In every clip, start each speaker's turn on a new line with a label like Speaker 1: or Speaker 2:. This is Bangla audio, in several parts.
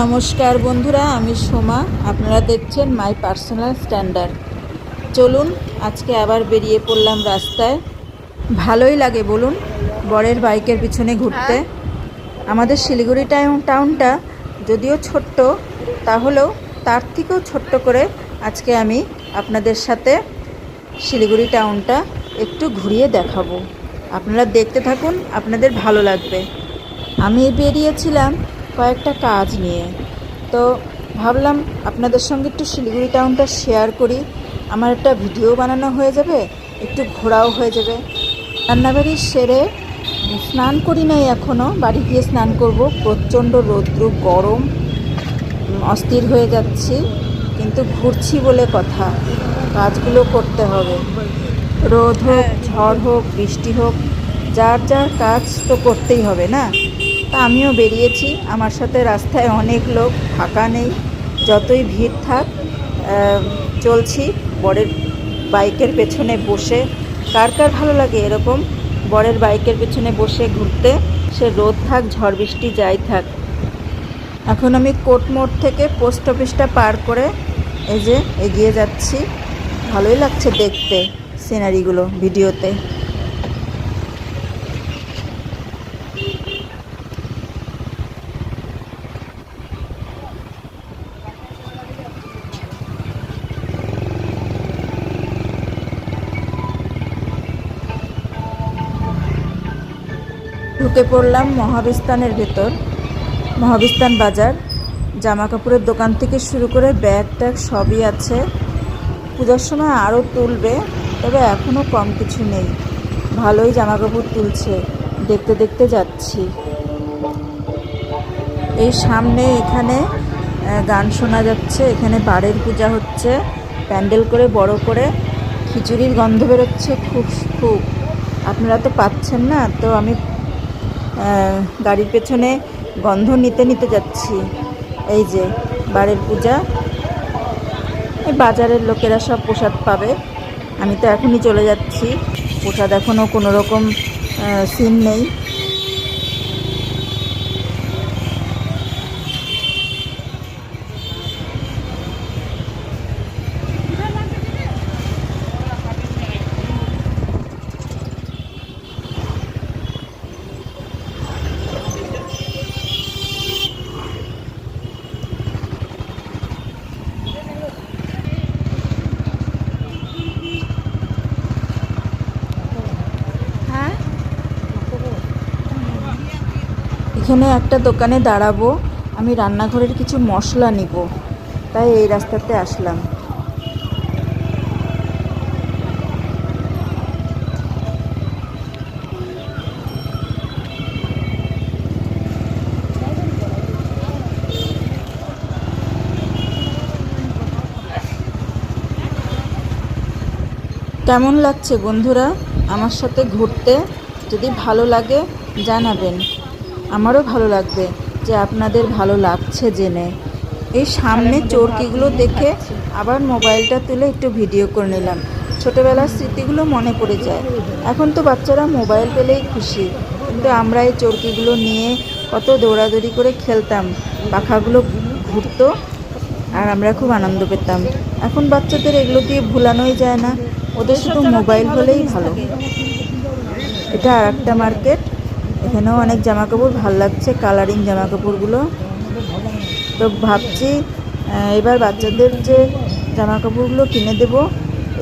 Speaker 1: নমস্কার বন্ধুরা আমি সোমা। আপনারা দেখছেন মাই পার্সোনাল স্ট্যান্ডার্ড চলুন আজকে আবার বেরিয়ে পড়লাম রাস্তায়। ভালোই লাগে বলুন বরের বাইকের পিছনে ঘুরতে। আমাদের শিলিগুড়ি টাউন টাউনটা যদিও ছোট্ট তাহলেও তার থেকেও ছোট্ট করে আজকে আমি আপনাদের সাথে শিলিগুড়ি টাউনটা একটু ঘুরিয়ে দেখাবো। আপনারা দেখতে থাকুন আপনাদের ভালো লাগবে। আমি বেরিয়েছিলাম কয়েকটা কাজ নিয়ে। তো ভাবলাম আপনাদের সঙ্গে একটু শিলিগুড়ি টাউনটা শেয়ার করি। আমার একটা ভিডিও বানানো হয়ে যাবে, একটু ঘোরাও হয়ে যাবে। রান্নাবাড়ি সেরে স্নান করি নাই এখনও বাড়ি গিয়ে স্নান করব। প্রচণ্ড রৌদ্র, গরম, অস্থির হয়ে যাচ্ছি, কিন্তু ঘুরছি বলে কথা। কাজগুলো করতে হবে। রোদ হোক, ঝড় হোক, বৃষ্টি হোক, যার যার কাজ তো করতেই হবে, না? তা আমিও বেরিয়েছি। আমার সাথে রাস্তায় অনেক লোক, ফাঁকা নেই, যতই ভিড় থাক চলছি। বরের বাইকের পেছনে বসে, কার কার ভালো লাগে এরকম? বরের বাইকের পেছনে বসে ঘুরতে, সে রোদ থাক, ঝড় বৃষ্টি যাই থাক। এখন আমি কোট মোড় থেকে পোস্ট অফিসটা পার করে এই যে এগিয়ে যাচ্ছি। ভালোই লাগছে দেখতে সিনারিগুলো ভিডিওতে। ঢুকে পড়লাম মহাবিস্তানের ভেতর। মহাবিস্তান বাজার। জামা কাপড়ের দোকান থেকে শুরু করে ব্যাগ ট্যাগ সবই আছে। পূজার সময় আরও তুলবে, তবে এখনও কম কিছু নেই। ভালোই জামা কাপড় তুলছে। দেখতে দেখতে যাচ্ছি। এই সামনে এখানে গান শোনা যাচ্ছে। এখানে বাড়ির পূজা হচ্ছে। প্যান্ডেল করে, বড় করে। খিচুড়ির গন্ধ বেরোচ্ছে খুব খুব। আপনারা তো পাচ্ছেন না, তো আমি গাড়ির পেছনে গন্ধ নিতে নিতে যাচ্ছি। এই যে, বাড়ির পূজা। এই বাজারের লোকেরা সব প্রসাদ পাবে। আমি তো এখনই চলে যাচ্ছি। প্রসাদ এখনও কোনো রকম সিন নেই। এখানে একটা দোকানে দাঁড়াবো, আমি রান্নাঘরের কিছু মশলা নিব। তাই এই রাস্তাতে আসলাম। কেমন লাগছে বন্ধুরা? আমার সাথে ঘুরতে যদি ভালো লাগে জানাবেন। আমারও ভালো লাগবে যে আপনাদের ভালো লাগছে জেনে। এই সামনে চরকিগুলো দেখে আবার মোবাইলটা তুলে একটু ভিডিও করে নিলাম। ছোটোবেলার স্মৃতিগুলো মনে পড়ে যায়। এখন তো বাচ্চারা মোবাইল পেলেই খুশি। কিন্তু আমরা এই চরকিগুলো নিয়ে কত দৌড়াদৌড়ি করে খেলতাম। পাখাগুলো ঘুরতো আর আমরা খুব আনন্দ পেতাম। এখন বাচ্চাদের এগুলো দিয়ে ভুলানোই যায় না। ওদের শুধু মোবাইল হলেই ভালো। এটা আর একটা মার্কেট। এখানেও অনেক জামা কাপড় ভালো লাগছে কালারিং জামা কাপড়গুলো তো ভাবছি এবার বাচ্চাদের যে জামা কাপড়গুলো কিনে দেব,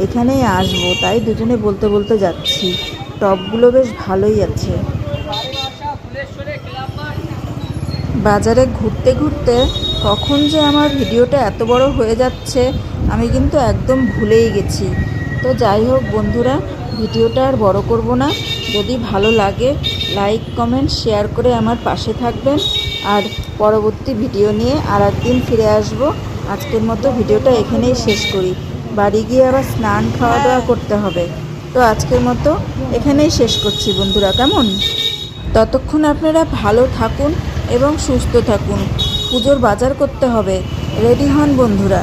Speaker 1: এখানেই আসব। তাই দুজনে বলতে বলতে যাচ্ছি। টপগুলো বেশ ভালোই আছে। বাজারে ঘুরতে ঘুরতে কখন যে আমার ভিডিওটা এত বড় হয়ে যাচ্ছে, আমি কিন্তু একদম ভুলেই গেছি। তো যাই হোক বন্ধুরা ভিডিওটা আর বড় করব না। যদি ভালো লাগে লাইক কমেন্ট শেয়ার করে আমার পাশে থাকবেন। আর পরবর্তী ভিডিও নিয়ে আর একদিন ফিরে আসব। আজকের মতো ভিডিওটা এখানেই শেষ করি। বাড়ি গিয়ে আবার স্নান খাওয়া দাওয়া করতে হবে। তো আজকের মতো এখানেই শেষ করছি বন্ধুরা কেমন? ততক্ষণ আপনারা ভালো থাকুন এবং সুস্থ থাকুন। পুজোর বাজার করতে হবে। রেডি হন বন্ধুরা।